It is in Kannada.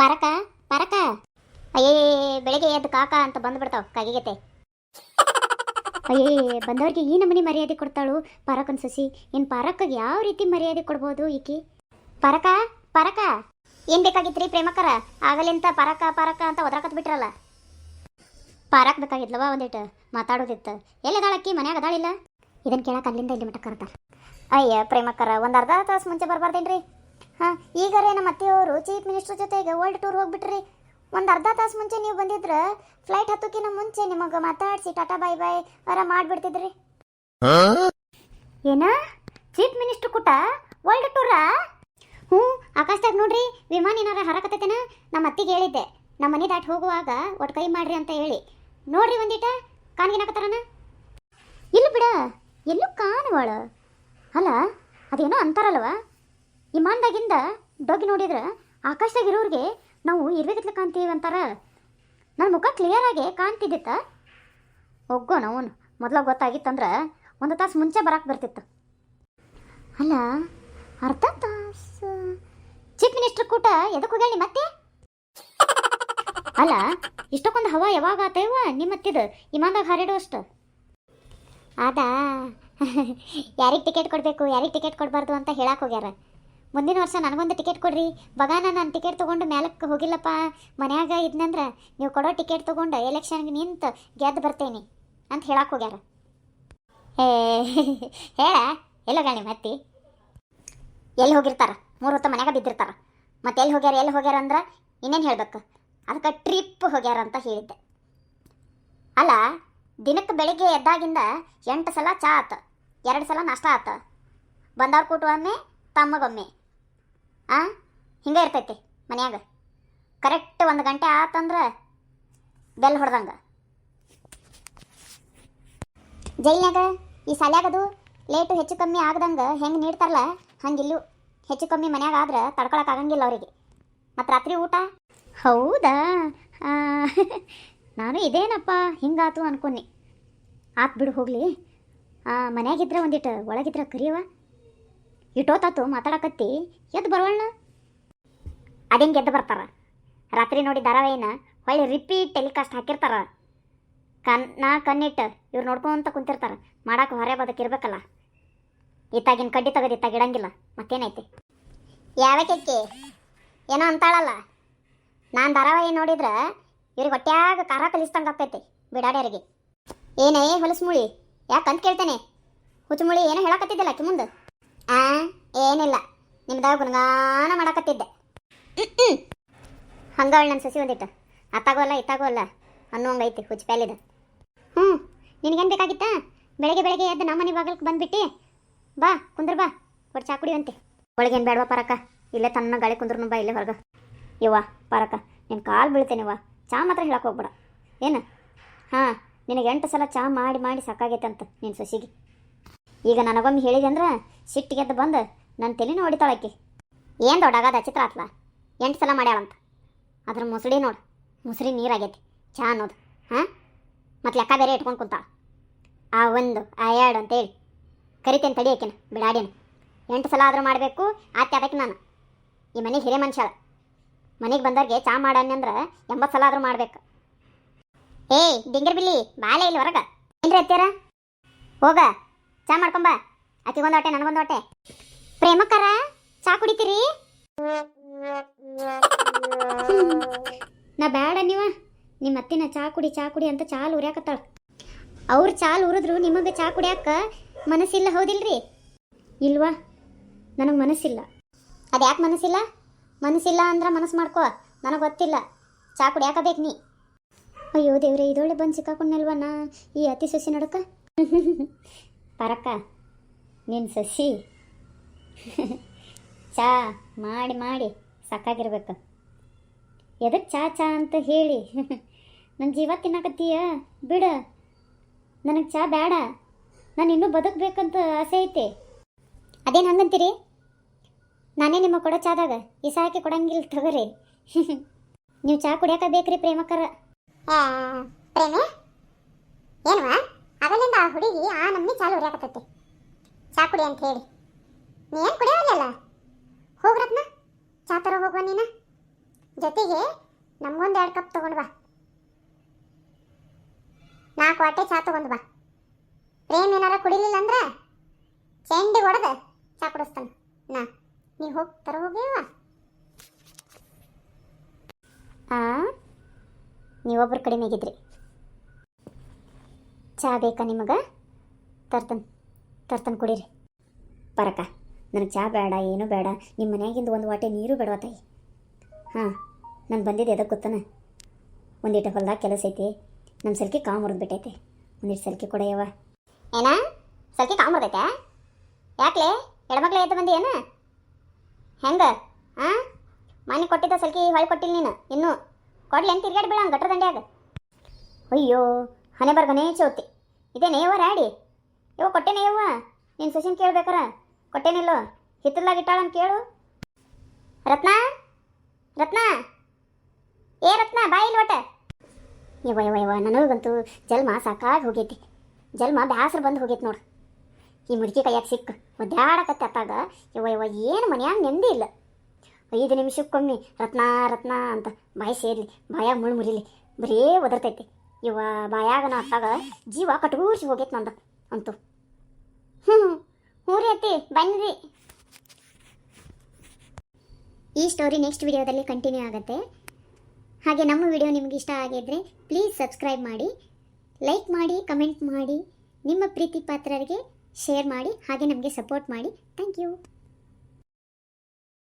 ಪರಕ ಪರಕ. ಅಯ್ಯೇ, ಬೆಳಗ್ಗೆ ಎದ್ದು ಕಾಕ ಅಂತ ಬಂದ್ಬಿಡ್ತಾವ ಕಗಿಗೆತೆ. ಅಯ್ಯೇ, ಬಂದವ್ರಿಗೆ ಈ ನಮೂನಿ ಮರ್ಯಾದೆ ಕೊಡ್ತಾಳು ಪರಕನ್ ಸಸಿ. ಇನ್ ಪರಕಗೆ ಯಾವ ರೀತಿ ಮರ್ಯಾದೆ ಕೊಡ್ಬೋದು ಈಕಿ? ಪರಕ ಪರಕ. ಏನ್ ಬೇಕಾಗಿತ್ರಿ ಪ್ರೇಮಕರ? ಆಗಲಿಂತ ಪರಕ ಪರಕ ಅಂತ ಒದ್ರಕತ್ ಬಿಟ್ರಲ್ಲ. ಪರಕ್ ಬೇಕಾಗಿದ್ಲವ ಒಂದಿಟ್ಟು ಮಾತಾಡೋದಿತ್ತು. ಎಲ್ಲದಾಳಕ್ಕಿ ಮನ್ಯಾಗ ಅದಾಳಿಲ್ಲ ಇದನ್ ಕೇಳಕ್ ಅಲ್ಲಿಂದ ಇಲ್ಲಿ ಮಟ್ಟ ಕರ್ತಾರ ಅಯ್ಯ, ಪ್ರೇಮಕರ, ಒಂದು ಅರ್ಧ ತಾಸು ಮುಂಚೆ ಬರ್ಬಾರ್ದೇನ್ರಿ? ಹಾಂ ಈಗರೇ ನಮ್ಮ ಅತ್ತೆಯವರು ಚೀಫ್ ಮಿನಿಸ್ಟರ್ ಜೊತೆಗೆ ವರ್ಲ್ಡ್ ಟೂರ್ ಹೋಗ್ಬಿಟ್ರಿ. ಒಂದು ಅರ್ಧ ತಾಸು ಮುಂಚೆ ನೀವು ಬಂದಿದ್ರೆ ಫ್ಲೈಟ್ ಹತ್ತೋಕಿನ ಮುಂಚೆ ನಿಮಗೆ ಮಾತಾಡಿಸಿ ಟಾಟಾ ಬಾಯ್ ಬಾಯ್ ಅರ ಮಾಡಿಬಿಡ್ತಿದ್ರಿ. ಏನ? ಚೀಫ್ ಮಿನಿಸ್ಟರ್ ಕೂಟ? ವರ್ಲ್ಡ್ ಟೂರಾ ಹ್ಞೂ ಆಕಾಶದಾಗ ನೋಡ್ರಿ ವಿಮಾನ ಏನಾರ ಹರಕತ್ತೇನ ನಮ್ಮ ಅತ್ತಿಗೆ ಹೇಳಿದ್ದೆ. ನಮ್ಮ ಮನೆ ದಾಟಿ ಹೋಗುವಾಗ ಒಟ್ಟು ಕೈ ಮಾಡ್ರಿ ಅಂತ ಹೇಳಿ. ನೋಡ್ರಿ ಒಂದಿಟ ಕಾನ್ಗಿನಾಕತ್ತಾರನ ಇಲ್ಲ ಬಿಡ ಎಲ್ಲೂ ಕಾಣುವಳ? ಅಲ್ಲ ಅದೇನೋ ಅಂತಾರಲ್ವ? ವಿಮಾನದಾಗಿಂದ ಡೋಗಿ ನೋಡಿದ್ರೆ ಆಕಾಶದಾಗ ಇರೋರಿಗೆ ನಾವು ಇರ್ಬೇಕಿತ್ಲ ಕಾಣ್ತೀವಿ ಅಂತಾರ. ನನ್ನ ಮುಖ ಕ್ಲಿಯರ್ ಆಗಿ ಕಾಣ್ತಿದ್ದಿತ್ತ. ಒಗ್ಗೋ ನಾವು ಮೊದಲ ಗೊತ್ತಾಗಿತ್ತಂದ್ರೆ ಒಂದು ತಾಸು ಮುಂಚೆ ಬರಕ್ಕೆ ಬರ್ತಿತ್ತು. ಅಲ್ಲ, ಅರ್ಧ ತಾಸು. ಚೀಫ್ ಮಿನಿಸ್ಟರ್ ಕೂಟ ಎದಕ್ಕೆ ಹೋಗ್ಯಾಳಿ ಮತ್ತೆ? ಅಲ್ಲ, ಇಷ್ಟಕ್ಕೊಂದು ಹವಾ ಯಾವಾಗ ಆತೇವ? ನಿಮ್ಮತ್ತಿದ ಇಮಾನ್ದಾಗ ಹಾರಿಡೋ ಅಷ್ಟು. ಅದಾ ಯಾರಿಗೆ ಟಿಕೆಟ್ ಕೊಡಬೇಕು, ಯಾರಿಗೆ ಟಿಕೆಟ್ ಕೊಡಬಾರ್ದು ಅಂತ ಹೇಳಕ್ಕೆ ಹೋಗ್ಯಾರ. ಮುಂದಿನ ವರ್ಷ ನನಗೊಂದು ಟಿಕೆಟ್ ಕೊಡ್ರಿ. ಬಗಾನ, ನಾನು ಟಿಕೆಟ್ ತೊಗೊಂಡು ಮೇಲಕ್ಕೆ ಹೋಗಿಲ್ಲಪ್ಪ. ಮನ್ಯಾಗ ಇದ್ನಂದ್ರೆ ನೀವು ಕೊಡೋ ಟಿಕೆಟ್ ತೊಗೊಂಡು ಎಲೆಕ್ಷನ್ಗೆ ನಿಂತು ಗೆದ್ದು ಬರ್ತೇನೆ ಅಂತ ಹೇಳಕ್ಕೆ ಹೋಗ್ಯಾರ. ಏ, ಹೇಳ, ಎಲ್ಲೋ ಗಾಣಿ ಮತ್ತಿ ಎಲ್ಲಿ ಹೋಗಿರ್ತಾರ? ಮೂರು ಹೊತ್ತು ಮನ್ಯಾಗ ಬಿದ್ದಿರ್ತಾರ. ಮತ್ತೆ ಎಲ್ಲಿ ಹೋಗ್ಯಾರ ಎಲ್ಲಿ ಹೋಗ್ಯಾರ ಅಂದ್ರೆ ಇನ್ನೇನು ಹೇಳ್ಬೇಕು? ಅದಕ್ಕೆ ಟ್ರಿಪ್ ಹೋಗ್ಯಾರ ಅಂತ ಹೇಳಿದ್ದೆ. ಅಲ್ಲ ದಿನಕ್ಕೆ ಬೆಳಿಗ್ಗೆ ಎದ್ದಾಗಿಂದ ಎಂಟು ಸಲ ಚಾ ಆತ. ಎರಡು ಸಲ ನಾಷ್ಟ ಆತ. ಬಂದವ್ರ ಕೂಟ ಒಮ್ಮೆ ತಮ್ಮಗೊಮ್ಮೆ ಆ? ಹಿಂಗೆ ಇರ್ತೈತಿ ಮನ್ಯಾಗ. ಕರೆಕ್ಟ್ ಒಂದು ಗಂಟೆ ಆತಂದ್ರೆ ಬೆಲ್ ಹೊಡೆದಂಗೆ. ಜೈಲ್ನಾಗ ಈ ಸಾಲ್ಯಾಗದು ಲೇಟು ಹೆಚ್ಚು ಕಮ್ಮಿ ಆಗ್ದಂಗೆ ಹೆಂಗೆ ನೀಡ್ತಾರಲ್ಲ, ಹಂಗಿಲ್ಲು ಹೆಚ್ಚು ಕಮ್ಮಿ ಮನ್ಯಾಗ ಆದ್ರೆ ತಡ್ಕೊಳಕ್ಕೆ ಆಗಂಗಿಲ್ಲ ಅವರಿಗೆ. ಮತ್ತು ರಾತ್ರಿ ಊಟ? ಹೌದಾ? ನಾನು ಇದೇನಪ್ಪ, ಹಿಂಗಾತು ಅನ್ಕೊನಿ ಆತ್ ಬಿಡು ಹೋಗಲಿ. ಮನ್ಯಾಗಿದ್ರೆ ಒಂದಿಟ್ಟು ಒಳಗಿದ್ರೆ ಕರಿಯವ ಇಟ್ಟೋತಾತು ಮಾತಾಡಕತ್ತಿ ಎದ್ದು ಬರೋಣ ಅದೇನು ಗೆದ್ದು ಬರ್ತಾರ? ರಾತ್ರಿ ನೋಡಿ ಧಾರಾವಾಹಿನ ಹೊಳ್ಳಿ ರಿಪೀಟ್ ಟೆಲಿಕಾಸ್ಟ್ ಹಾಕಿರ್ತಾರ. ಕಣ್ಣ ಕಣ್ಣಿಟ್ಟು ಇವ್ರು ನೋಡ್ಕೊಂತ ಕುಂತಿರ್ತಾರೆ. ಮಾಡಕ್ಕೆ ಹೊರೆ ಬದಕಿರ್ಬೇಕಲ್ಲ ಇತ್ತಾಗಿನ ಕಡ್ಡಿ ತೆಗೆದು ಇತ್ತಾಗ ಇಡಂಗಿಲ್ಲ. ಮತ್ತೇನೈತಿ? ಯಾವಕ್ಕೆ ಏನೋ ಅಂತಾಳಲ್ಲ. ನಾನು ಧಾರಾವಾಹಿ ನೋಡಿದ್ರೆ ಇವ್ರಿಗೆ ಹೊಟ್ಯಾಗ ಖಾರ ಕಲಿಸ್ದಂಗೆ ಆಗ್ತೈತಿ ಬಿಡಾಡ್ಯಾರಿಗೆ. ಏನೇ ಹೊಲಸು ಮುಳಿ? ಯಾಕಂತ ಕೇಳ್ತೇನೆ? ಹುಚ್ಚುಮುಳಿ ಏನೋ ಹೇಳಕತ್ತಿದ್ದಿಲ್ಲ ಕಿ ಮುಂದೆ? ಆ, ಏನಿಲ್ಲ. ನಿಮ್ದಾಗ ಗುಣಗಾನ ಮಾಡಕತ್ತಿದ್ದೆ. ಹಂಗವಳು ನನ್ನ ಸಸಿ ಒಂದಿಟ್ಟು. ಅತ್ತಾಗೋಲ್ಲ ಇತ್ತಾಗೋಲ್ಲ ಐತಿ ಹುಚ್ಚ ಪ್ಯಾಲಿದ. ಹ್ಞೂ ನಿನಗೇನು ಬೇಕಾಗಿತ್ತಾ? ಬೆಳಗ್ಗೆ ಬೆಳಗ್ಗೆ ಎದ್ದು ನಮ್ಮ ಮನೆ ಬಾಗಿಲ್ಗೆ ಬಂದ್ಬಿಟ್ಟು ಬಾ, ಕುಂದ್ರ ಬಾ ಒಟ್ಟು ಚಾ ಕುಡಿಯುವಂತೆ. ಒಳಗೇನು ಬೇಡವಾ ಪರಕ? ಇಲ್ಲೇ ತನ್ನ ಗಾಳಿ ಕುಂದ್ರನು ಬಾ ಇಲ್ಲೇ ಹೊರಗ. ಯವ್ವ, ಪರಕ ನಿನ್ನ ಕಾಲು ಬೀಳ್ತೇನೆವ್ವ ಚಾ ಮಾತ್ರ ಹೇಳಕ್ಕೆ ಹೋಗ್ಬೇಡ. ಏನು? ಹಾಂ, ನಿನಗೆ ಎಂಟು ಸಲ ಚಾ ಮಾಡಿ ಮಾಡಿ ಸಾಕಾಗೈತೆ ಅಂತ ನಿನ್ನ ಸೊಸಿಗೆ. ಈಗ ನನಗೊಮ್ಮೆ ಹೇಳಿದೆ ಅಂದ್ರೆ ಸಿಟ್ಟಿಗೆದ್ದು ಬಂದು ನನ್ನ ತಲೆನೂ ಹೊಡಿತಾಳಕ್ಕೆ ಏನು ದೊಡ್ಡಾಗದ ಚಿತ್ರ ಆತ್ಲ? ಎಂಟು ಸಲ ಮಾಡ್ಯಾಳಂತ. ಅದ್ರ ಮುಸುಳಿ ನೋಡು ಮುಸುಳಿ ನೀರಾಗೈತಿ, ಚಾ ಅನ್ನೋದು, ಹಾಂ? ಮತ್ತು ಲೆಕ್ಕ ಬೇರೆ ಇಟ್ಕೊಂಡು ಕುಂತಾಳ. ಆ ಒಂದು, ಆ ಎರಡು ಅಂತೇಳಿ. ಕರಿತೇನೆ ತಡಿ ಆಕಿನ, ಬಿಡಾಡಿನ. ಎಂಟು ಸಲ ಆದರೂ ಮಾಡಬೇಕು ಆತ್ಯ ಅದಕ್ಕೆ ನಾನು. ಈ ಮನೆಗೆ ಹಿರೇ ಮನುಷ್ಯ ಮನೆಗೆ ಬಂದವ್ರಿಗೆ ಚಾ ಮಾಡಣ್ಣಂದ್ರೆ ಎಂಬತ್ತು ಸಲ ಆದರೂ ಮಾಡ್ಬೇಕು. ಏಯ್, ಡಿಂಗರ್ ಬಿಲ್ಲಿ ಬಾಳೆ ಇಲ್ಲಿ ಹೊರಗ. ಏನ್ರಿ ಅತ್ಯಾರ ಹೋಗ. ಚಾ ಮಾಡ್ಕೊಂಬ ಆಕಿಗೊಂದು ಹೊಟ್ಟೆ, ನನಗೊಂದು ಹೊಟ್ಟೆ. ಪ್ರೇಮಕರ ಚಾ ಕುಡಿತೀರಿ? ನಾ ಬೇಡ ನೀವ. ನಿಮ್ಮ ಅತ್ತಿನ ಚಾ ಕುಡಿ ಚಾ ಕುಡಿ ಅಂತ ಚಾಲ್ ಉರ್ಯಾಕತ್ತಾಳ. ಅವ್ರು ಚಾಲ್ ಉರಿದ್ರು ನಿಮಗೆ ಚಾ ಕುಡಿಯಾಕ ಮನಸ್ಸಿಲ್ಲ ಹೌದಿಲ್ರಿ? ಇಲ್ವಾ? ನನಗೆ ಮನಸ್ಸಿಲ್ಲ. ಅದು ಯಾಕೆ ಮನಸ್ಸಿಲ್ಲ? ಮನಸ್ಸಿಲ್ಲ ಅಂದ್ರೆ ಮನಸ್ಸು ಮಾಡ್ಕೋ. ನನಗೆ ಗೊತ್ತಿಲ್ಲ. ಚಾ ಕುಡಿಯಾಕ ಬೇಕು ನೀ. ಅಯ್ಯೋ ದೇವ್ರೆ ಇದೊಳ್ಳೆ ಬಂದು ಸಿಕ್ಕಾಕೊಂಡ್ನಲ್ವ ನಾ ಈ ಅತಿ ಸಸಿ ನಡಕ? ಪರಕ್ಕ ನಿನ್ನ ಸಸಿ. ಚಾ ಮಾಡಿ ಮಾಡಿ ಸಾಕಾಗಿರ್ಬೇಕು. ಎದಕ್ಕೆ ಚಾ ಚಾ ಅಂತ ಹೇಳಿ? ನನ್ನ ಜೀವ ತಿನ್ನಕತ್ತೀಯ? ಬಿಡ. ನನಗೆ ಚಾ ಬೇಡ ನಾನು ಇನ್ನೂ ಬದುಕಬೇಕಂತ ಆಸೆ ಐತೆ. ಅದೇನು ಹಂಗಂತೀರಿ? ನಾನೇ ನಿಮ್ಮ ಕೊಡೋ ಚಾದಾಗ ಈ ಸಾಕಿ ಕೊಡಂಗಿಲ್ಲ ತಗೋರಿ. ನೀವು ಚಾ ಕುಡಿಯಾಕ ಬೇಕ್ರಿ ಪ್ರೇಮಕರ. ಪ್ರೇಮೆ? ಏನ್ವಾ? ಹುಡುಗಿ ಆ ನಮ್ಮನಿ ಚಾಲು ಉರಿಯಾಕತ್ತೈತಿ. ಚಾ ಕುಡಿ ಅಂತ ಹೇಳಿ. ನೀನು ಕುಡಿಯೋಲ್ಲ ಹೋಗ್ರತ್ನ ಚಾ ತರ ಹೋಗುವ ನೀನು. ಜೊತೆಗೆ ನಮಗೊಂದು ಎರಡು ಕಪ್ ತಗೊಂಡು ಬಾ. ನಾಲ್ಕು ವಾಟೆ ಚಾ ತಗೊಂಡು ಬಾ. ಪ್ರೇಮ್ ಏನಾರ ಕುಡಿಲಿಲ್ಲ ಅಂದ್ರೆ ಚೆಂಡಿ ಹೊಡೆದ ಚಾ ಕುಡಿಸ್ತಾನೆ. ನಾ, ನೀ ಹೋಗಿ ತರ ಹೋಗಿವ ಆ ಒಬ್ರು ಕಡಿಮೆ ಆಗಿದ್ರಿ. ಚಾ ಬೇಕಾ ನಿಮಗೆ? ತರ್ತನ್ ತರ್ತನ್ ಕುಡೀರಿ. ಪರಕ, ನನಗೆ ಚಹಾ ಬೇಡ, ಏನೂ ಬೇಡ. ನಿಮ್ಮ ಮನೆಯಾಗಿಂದ ಒಂದು ವಾಟೆ ನೀರು ಬೇಡವ ತಾಯಿ? ಹಾಂ, ನಾನು ಬಂದಿದ್ದೆ ಅದಕ್ಕೆ ಗೊತ್ತಾನೆ? ಒಂದಿಟ್ಟು ಹೊಲ್ದಾಗ ಕೆಲಸ ಐತಿ. ನಮ್ಮ ಸಲ್ಕಿ ಕಾವು ಮುರಿದ್ಬಿಟ್ಟೈತೆ. ಒಂದಿಟ್ಟು ಸಲ್ಕಿ ಕೊಡೆಯವ ಏನ? ಸಲ್ಕಿ ಕಾವು ಮುರಿದೈತೆ? ಯಾಕೆ ಎಡಮಕ್ಳೆ ಎದ್ದು ಬಂದಿ ಏನು? ಹೆಂಗೆ? ಹಾಂ ಮನೆ ಕೊಟ್ಟಿದ್ದ ಸಲಕೆ ಹೊಳೆ ಕೊಟ್ಟಿಲ್ಲ ನೀನು, ಇನ್ನೂ. ಕೊಡ್ಲಿ ಹೆಂಗೆ ತಿರ್ಗಾಡಿ ಬೀಳ ಗಟ್ರ ದಂಡ್ಯಾಗ. ಅಯ್ಯೋ ಹನೆ ಬರ್ಗನೇ ಚೌತಿ. ಇದೇನೇ ಯವ್ವ ರಾಡಿ? ಯವ್ವ ಕೊಟ್ಟೆನೇ ಯವ್ವ? ನೀನು ಸಸಿನ್ ಕೇಳ್ಬೇಕಾರ? ಕೊಟ್ಟೇನಿಲ್ಲೋ ಹಿತ್ತಲಾಗಿಟ್ಟಾಳ ಅಂತ ಕೇಳು. ರತ್ನ? ರತ್ನ? ಏ ರತ್ನ ಬಾಯಿಲ್ ಒಟ್ಟ. ಯವ್ವ ಯವ್ವ ಯವ್ವ, ನನಗಂತೂ ಜಲ್ಮ ಸಾಕಾಗಿ ಹೋಗೈತಿ. ಜಲ್ಮ ಬ್ಯಾಸರು ಬಂದು ಹೋಗೈತಿ ನೋಡು. ಈ ಮುದುಕಿ ಕೈಯಾಗ ಸಿಕ್ಕು ಒದ್ದಾಡಕತ್ತೆ ಅತ್ತಾಗ. ಯವ್ವ ಯವ್ವ, ಏನು ಮನ್ಯಾಗ ನೆಂದಿ ಇಲ್ಲ. ಐದು ನಿಮಿಷಕ್ಕೊಮ್ಮೆ ರತ್ನ ರತ್ನ ಅಂತ ಬಾಯಿ ಸೇರ್ಲಿ, ಬಾಯಾಗ ಮುಳ್ಳು ಮುರಿಲಿ, ಬರೀ ಒದರ್ತೈತಿ. ಇವ ಬಾಯಾಗನ ಅತ್ತಾಗ ಜೀವ ಕಟಗೂರ್ಸಿ ಹೋಗೈತೆ ನಂದು ಅಂತೂ. ಹ್ಞೂ ಹ್ಞೂ ಅತ್ತಿ ಬನ್ನಿರಿ ಈ ಸ್ಟೋರಿ ನೆಕ್ಸ್ಟ್ ವಿಡಿಯೋದಲ್ಲಿ ಕಂಟಿನ್ಯೂ ಆಗುತ್ತೆ. ಹಾಗೆ ನಮ್ಮ ವಿಡಿಯೋ ನಿಮ್ಗೆ ಇಷ್ಟ ಆಗಿದ್ರೆ ಪ್ಲೀಸ್ ಸಬ್ಸ್ಕ್ರೈಬ್ ಮಾಡಿ ಲೈಕ್ ಮಾಡಿ ಕಮೆಂಟ್ ಮಾಡಿ, ನಿಮ್ಮ ಪ್ರೀತಿ ಪಾತ್ರರಿಗೆ ಶೇರ್ ಮಾಡಿ, ಹಾಗೆ ನಮಗೆ ಸಪೋರ್ಟ್ ಮಾಡಿ. Thank you